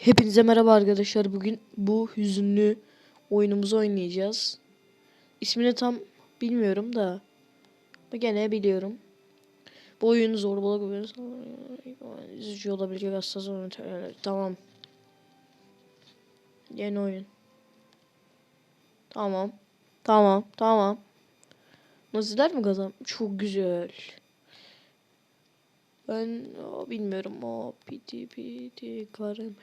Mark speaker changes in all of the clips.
Speaker 1: Hepinize merhaba arkadaşlar. Bugün bu hüzünlü oyunumuzu oynayacağız. İsmini tam bilmiyorum da gene biliyorum. Bu oyun zorbalık ve üzücü olabilecek hassas oyun. Tamam. Yeni oyun. Tamam. Tamam. Tamam. Naziler mi kazan? Çok güzel. Ben o, bilmiyorum o piti piti karamel.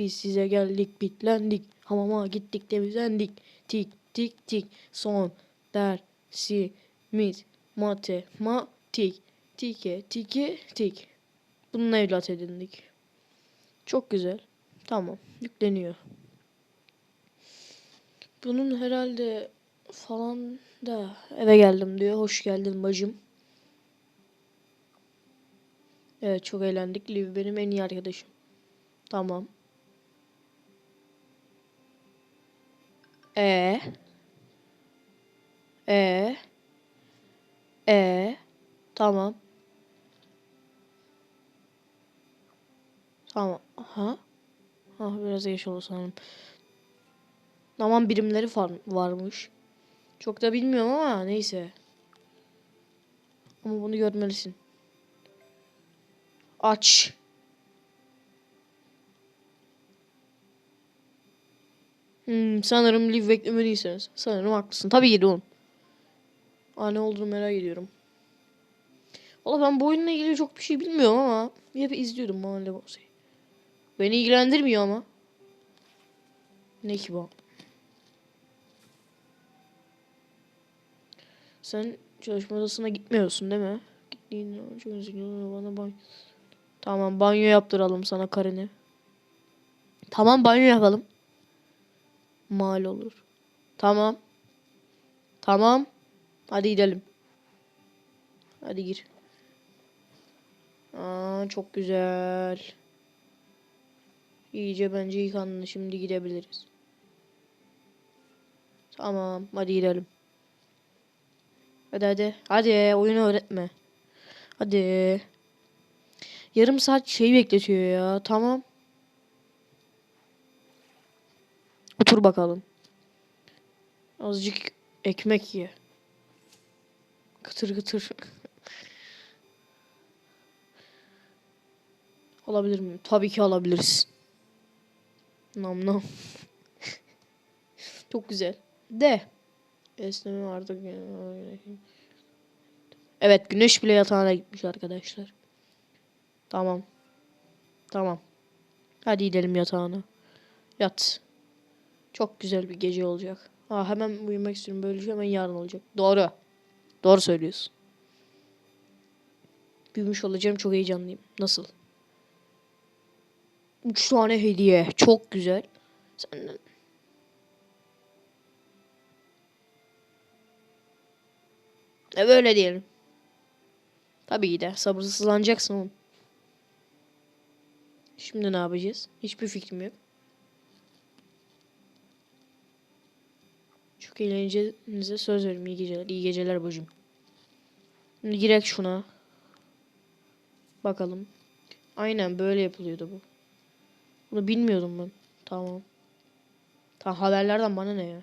Speaker 1: Biz size geldik bitlendik hamama gittik temizlendik tik tik tik son dersimiz matematik tike tike tik bununla evlat edindik çok güzel tamam yükleniyor bunun herhalde falan da eve geldim diyor. Hoş geldin bacım. Evet çok eğlendik. Liv benim en iyi arkadaşım. Tamam. E E E Tamam. Tamam. Aha. Ah biraz geç oldu sanırım. Zaman birimleri var, varmış. Çok da bilmiyorum ama neyse. Ama bunu görmelisin. Aç. Hmm, sanırım live beklemeliyseniz. Sanırım haklısın. Tabii ki de oğlum. Aa ne olduğunu merak ediyorum. Valla ben bu oyunla ilgili çok bir şey bilmiyorum ama hep izliyordum mahalle boss'u. Beni ilgilendirmiyor ama. Ne ki bu? Sen çalışma odasına gitmiyorsun değil mi? Gittiğin çok üzgünüm bana banyo. Tamam banyo yaptıralım sana karını. Tamam banyo yapalım. Mal olur. Tamam. Tamam. Hadi gidelim. Hadi gir. Aa, çok güzel. İyice bence yıkandın. Şimdi gidebiliriz. Tamam. Hadi gidelim. Hadi hadi. Hadi oyunu öğretme. Hadi. Yarım saat şeyi bekletiyor ya. Tamam. Otur bakalım. Azıcık ekmek ye. Kıtır kıtır. Alabilir miyim? Tabii ki alabiliriz. Nam nam. Çok güzel. De. Esneme artık. Evet güneş bile yatağına gitmiş arkadaşlar. Tamam. Tamam. Hadi gidelim yatağına. Yat. Çok güzel bir gece olacak. Ha, hemen uyumak istiyorum. Böyle şey hemen yarın olacak. Doğru. Doğru söylüyorsun. Büyümüş olacağım. Çok heyecanlıyım. Nasıl? Üç tane hediye. Çok güzel. Senden E böyle diyelim. Tabii ki de sabırsızlanacaksın oğlum. Şimdi ne yapacağız? Hiçbir fikrim yok. Çok eğleneceğinize söz veririm. İyi geceler. İyi geceler bacım. Şimdi girek şuna. Bakalım. Aynen böyle yapılıyordu bu. Bunu bilmiyordum ben. Tamam. Tamam haberlerden bana ne ya?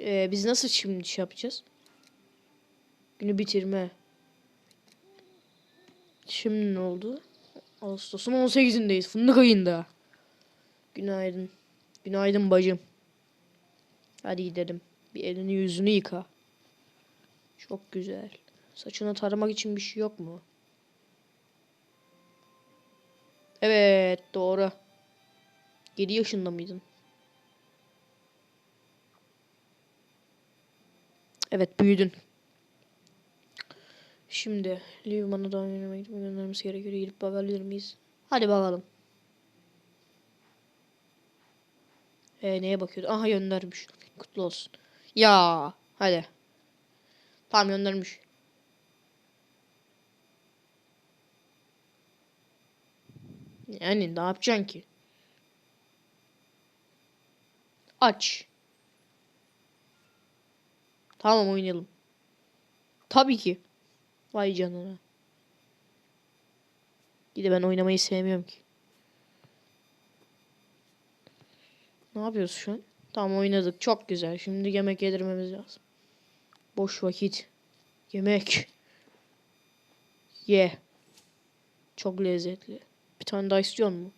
Speaker 1: Ee, biz nasıl şimdi şey yapacağız? Günü bitirme. Şimdi ne oldu? Ağustos'un 18'indeyiz. Fındık ayında. Günaydın. Günaydın bacım. Hadi gidelim. Bir elini yüzünü yıka. Çok güzel. Saçını taramak için bir şey yok mu? Evet doğru. 7 yaşında mıydın? Evet büyüdün. Şimdi Liman'a da oynamaya gidip göndermesi gerekiyor. Gidip bakabilir miyiz? Hadi bakalım. E neye bakıyordu? Aha göndermiş. Kutlu olsun. Ya hadi. Tamam göndermiş. Yani ne yapacaksın ki? Aç. Tamam oynayalım. Tabii ki. Vay canına. Bir de ben oynamayı sevmiyorum ki. Ne yapıyoruz şu an? Tamam oynadık. Çok güzel. Şimdi yemek yedirmemiz lazım. Boş vakit. Yemek. Ye. Çok lezzetli. Bir tane daha istiyor mu?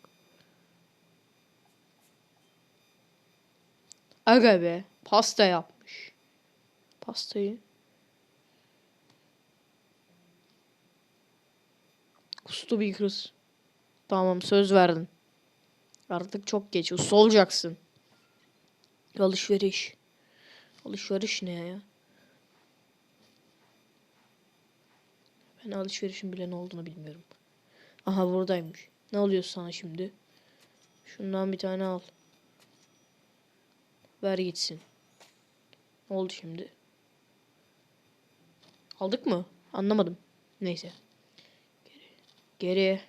Speaker 1: Aga be. Pasta yapmış. Pastayı. Kustu bir kız. Tamam söz verdin. Artık çok geç. Usta olacaksın. Alışveriş. Alışveriş ne ya? Ben alışverişin bile ne olduğunu bilmiyorum. Aha buradaymış. Ne oluyor sana şimdi? Şundan bir tane al. Ver gitsin. Ne oldu şimdi? Aldık mı? Anlamadım. Neyse. Geri. Geri.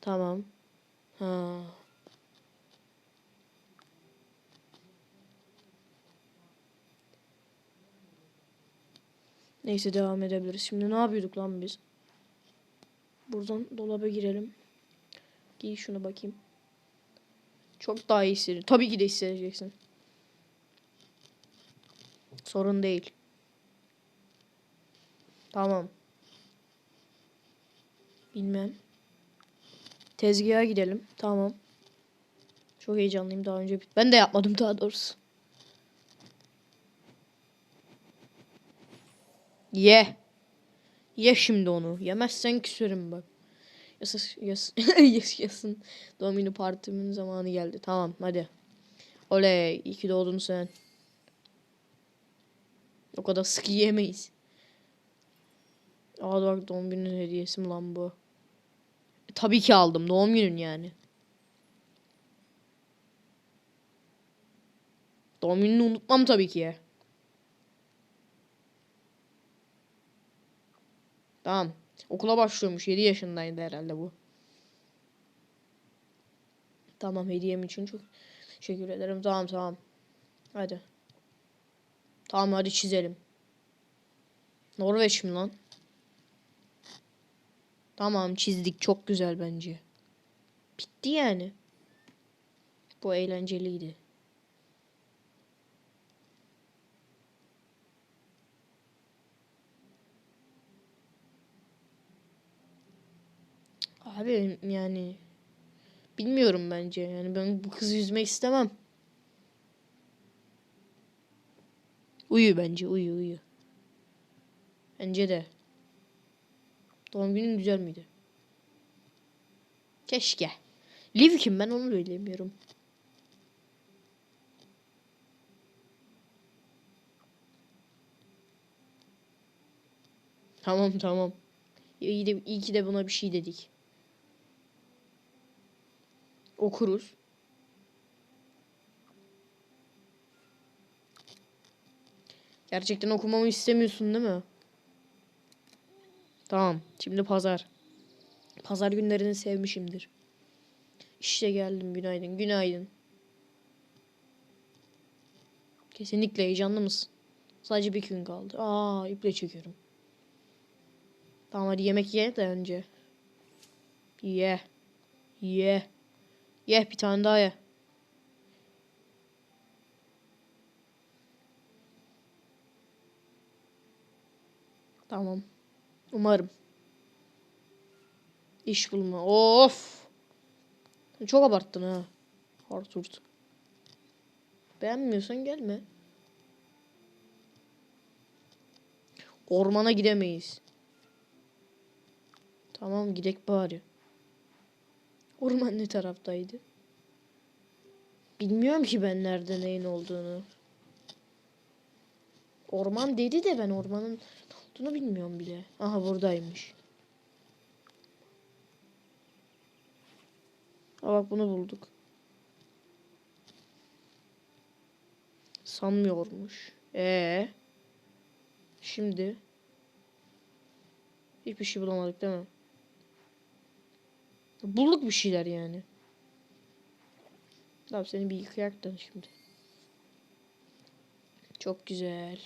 Speaker 1: Tamam. Neyse devam edebiliriz. Şimdi ne yapıyorduk lan biz? Buradan dolaba girelim. Giy şunu bakayım. Çok daha iyi hissediyorum. Tabii ki de hissedeceksin. Sorun değil. Tamam. Bilmem. Tezgaha gidelim. Tamam. Çok heyecanlıyım daha önce. Ben de yapmadım daha doğrusu. Ye. Ye şimdi onu. Yemezsen küserim bak. Yasas, yas, yas, yasın. Günü partimin zamanı geldi. Tamam hadi. Oley. iyi ki doğdun sen. O kadar sık yiyemeyiz. Aa bak doğum günün hediyesi mi lan bu? Tabii ki aldım. Doğum günün yani. Doğum gününü unutmam tabii ki. Tamam. Okula başlıyormuş. 7 yaşındaydı herhalde bu. Tamam hediyem için çok teşekkür ederim. Tamam tamam. Hadi. Tamam hadi çizelim. Norveç mi lan? Tamam çizdik. Çok güzel bence. Bitti yani. Bu eğlenceliydi. Abi yani bilmiyorum bence. Yani ben bu kızı yüzmek istemem. Uyu bence uyu uyu. Bence de. Doğum günün güzel miydi? Keşke. Liv kim ben onu bilemiyorum. Tamam tamam. İyi, de, iyi ki de buna bir şey dedik. Okuruz. Gerçekten okumamı istemiyorsun değil mi? Tamam. Şimdi pazar. Pazar günlerini sevmişimdir. İşte geldim. Günaydın. Günaydın. Kesinlikle heyecanlı mısın? Sadece bir gün kaldı. Aa iple çekiyorum. Tamam hadi yemek ye de önce. Ye. Ye. Ye bir tane daha ye. Tamam. Umarım. İş bulma. Of. Çok abarttın ha. Arturt. Beğenmiyorsan gelme. Ormana gidemeyiz. Tamam gidek bari. Orman ne taraftaydı? Bilmiyorum ki ben nerede neyin olduğunu. Orman dedi de ben ormanın ne olduğunu bilmiyorum bile. Aha buradaymış. Aa bak bunu bulduk. Sanmıyormuş. Ee. Şimdi hiçbir şey bulamadık değil mi? Bulduk bir şeyler yani. Tamam seni bir yıkayak şimdi. Çok güzel.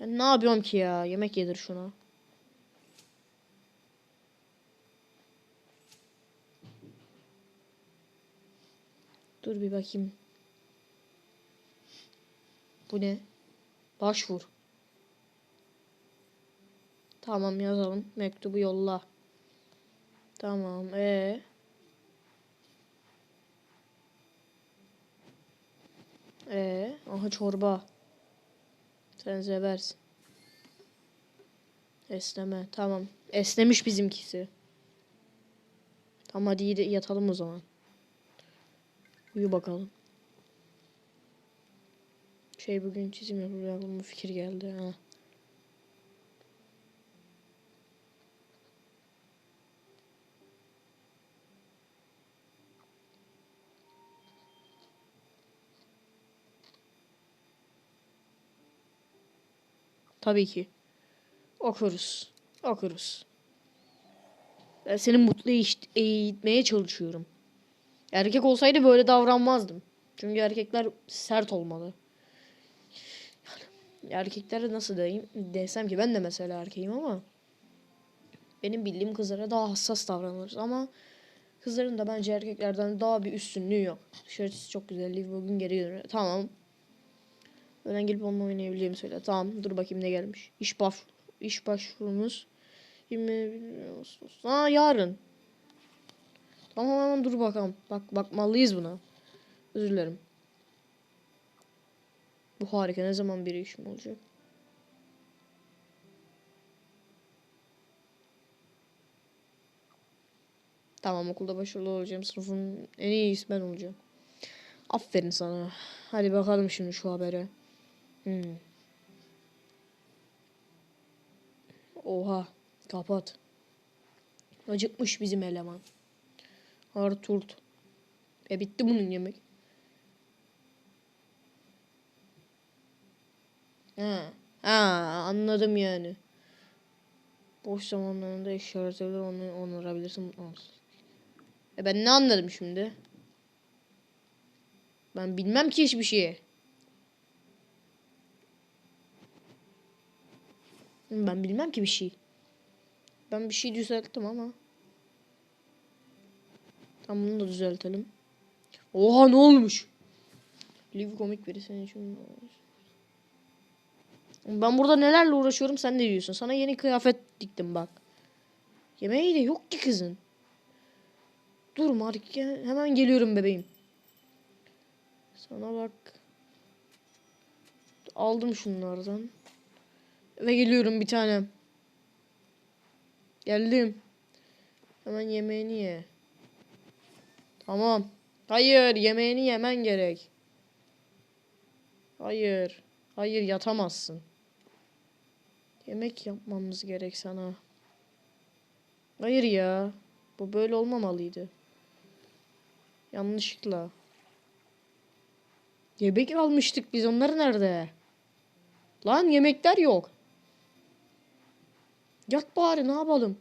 Speaker 1: Ben ne yapıyorum ki ya? Yemek yedir şuna. Dur bir bakayım. Bu ne? Başvur. Tamam yazalım. Mektubu yolla. Tamam. Ee. Ee, aha çorba. Sen seversin. Esneme. Tamam. Esnemiş bizimkisi. Tamam hadi yatalım o zaman. Uyu bakalım. Şey bugün çizim yapılıyor aklıma fikir geldi. Ha. Tabii ki. Okuruz. Okuruz. Ben seni mutlu eğit- eğitmeye çalışıyorum. Erkek olsaydı böyle davranmazdım. Çünkü erkekler sert olmalı. Yani erkeklere nasıl diyeyim desem ki ben de mesela erkeğim ama benim bildiğim kızlara daha hassas davranırız ama kızların da bence erkeklerden daha bir üstünlüğü yok. Dışarısı çok güzel. Liv bugün geri dönüyor. Tamam. Öğlen gelip onunla oynayabileceğimi söyle. Tamam dur bakayım ne gelmiş. İş baş iş başvurumuz 21 Ağustos. Aa yarın. Tamam hemen dur bakalım. Bak bakmalıyız buna. Özür dilerim. Bu harika. Ne zaman bir işim olacak? Tamam okulda başarılı olacağım. Sınıfın en iyisi ben olacağım. Aferin sana. Hadi bakalım şimdi şu habere. Hmm. Oha. Kapat. Acıkmış bizim eleman. Arturt. E bitti bunun yemek. Ha. Ha anladım yani. Boş zamanlarında işaretler onu onarabilirsin. E ben ne anladım şimdi? Ben bilmem ki hiçbir şeyi. Ben bilmem ki bir şey. Ben bir şey düzelttim ama. Tamam bunu da düzeltelim. Oha ne olmuş? Live komik biri senin için. Ben burada nelerle uğraşıyorum sen ne diyorsun? Sana yeni kıyafet diktim bak. Yemeği de yok ki kızın. Dur Marik. Hemen geliyorum bebeğim. Sana bak. Aldım şunlardan. Ve geliyorum bir tanem. Geldim. Hemen yemeğini ye. Tamam. Hayır yemeğini yemen gerek. Hayır. Hayır yatamazsın. Yemek yapmamız gerek sana. Hayır ya. Bu böyle olmamalıydı. Yanlışlıkla. Yemek almıştık biz. Onlar nerede? Lan yemekler yok. Yat bari ne yapalım?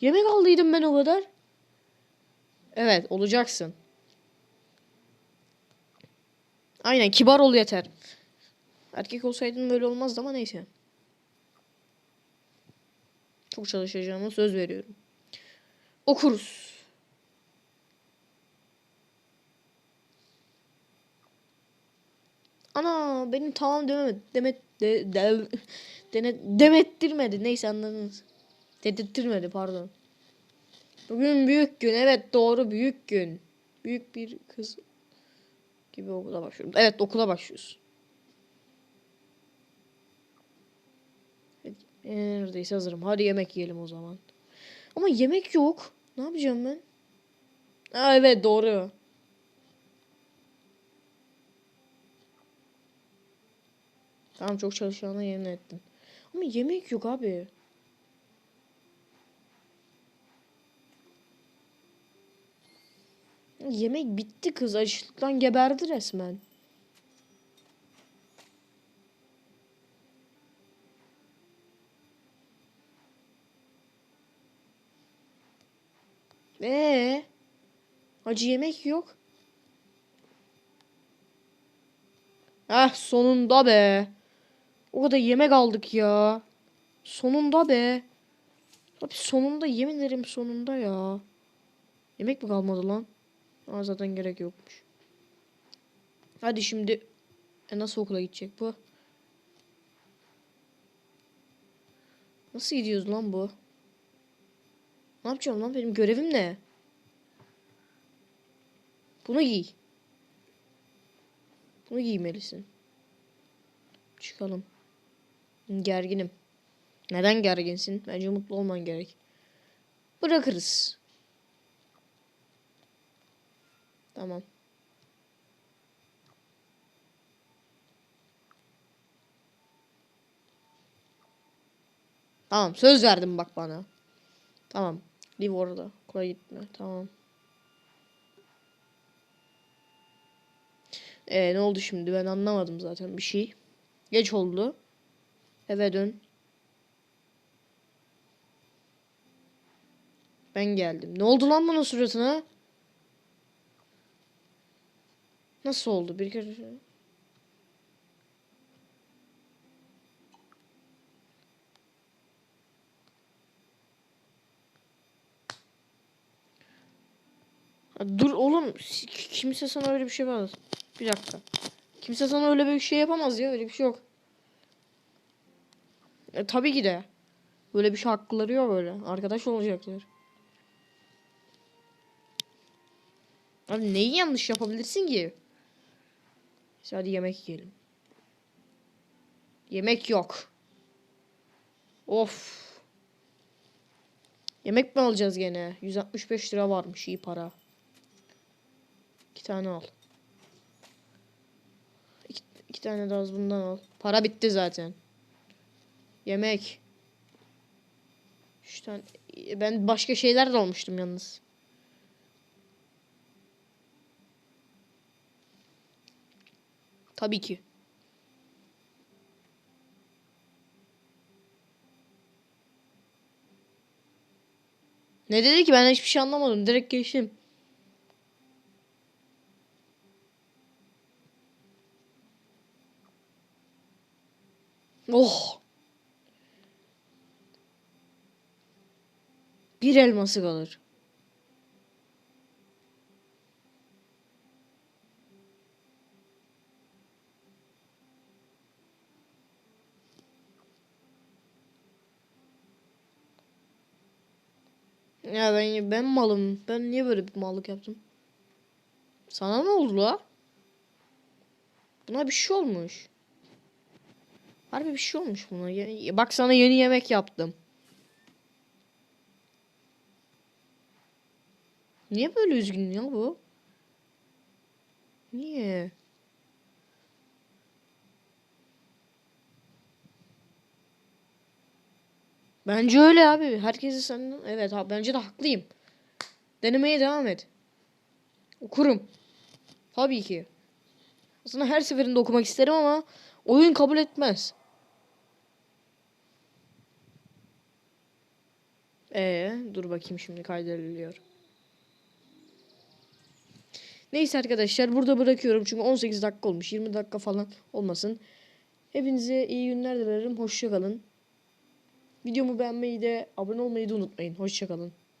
Speaker 1: Yemek aldıydım ben o kadar. Evet olacaksın. Aynen kibar ol yeter. Erkek olsaydın böyle olmazdı ama neyse. Çok çalışacağıma söz veriyorum. Okuruz. Ana benim tamam dememedi. Demet de, de, dene, demettirmedi. Neyse anladınız. Dedirttirmedi pardon. Bugün büyük gün. Evet doğru büyük gün. Büyük bir kız gibi okula başlıyorum. Evet okula başlıyoruz. Neredeyse hazırım. Hadi yemek yiyelim o zaman. Ama yemek yok. Ne yapacağım ben? Aa, evet doğru. Tamam çok çalışacağına yemin ettim. Ama yemek yok abi. Yemek bitti kız. Açlıktan geberdi resmen. Ee, acı yemek yok. Ah sonunda be. O kadar yemek aldık ya. Sonunda be. Abi sonunda yemin ederim sonunda ya. Yemek mi kalmadı lan? Aa, zaten gerek yokmuş. Hadi şimdi e, nasıl okula gidecek bu? Nasıl gidiyoruz lan bu? Ne yapacağım lan benim görevim ne? Bunu giy. Bunu giymelisin. Çıkalım. Gerginim. Neden gerginsin? Bence mutlu olman gerek. Bırakırız. Tamam. Tamam söz verdim bak bana. Tamam. Live orada. Kolay gitme. Tamam. Ee, ne oldu şimdi? Ben anlamadım zaten bir şey. Geç oldu. Eve dön. Ben geldim. Ne oldu lan bunun suratına? Nasıl oldu? Bir kere... Dur oğlum. Kimse sana öyle bir şey yapamaz. Bir dakika. Kimse sana öyle bir şey yapamaz ya. Öyle bir şey yok. E, tabii ki de. Böyle bir şey hakları yok böyle. Arkadaş olacaklar. Abi neyi yanlış yapabilirsin ki? Neyse, Hadi yemek yiyelim. Yemek yok. Of. Yemek mi alacağız gene? 165 lira varmış iyi para. İki tane al. İki, iki tane de az bundan al. Para bitti zaten. Yemek. Üç tane. Ben başka şeyler de almıştım yalnız. Tabii ki. Ne dedi ki ben hiçbir şey anlamadım. Direkt geçtim. Oh. Bir elması kalır. Ya ben ben malım. Ben niye böyle bir mallık yaptım? Sana ne oldu la? Buna bir şey olmuş. Harbi bir şey olmuş buna. Bak sana yeni yemek yaptım. Niye böyle üzgün ya bu? Niye? Bence öyle abi. Herkesi senden... Evet abi bence de haklıyım. Denemeye devam et. Okurum. Tabii ki. Aslında her seferinde okumak isterim ama oyun kabul etmez. Ee, dur bakayım şimdi kaydediliyor. Neyse arkadaşlar burada bırakıyorum çünkü 18 dakika olmuş. 20 dakika falan olmasın. Hepinize iyi günler dilerim. Hoşça kalın. Videomu beğenmeyi de abone olmayı da unutmayın. Hoşça kalın.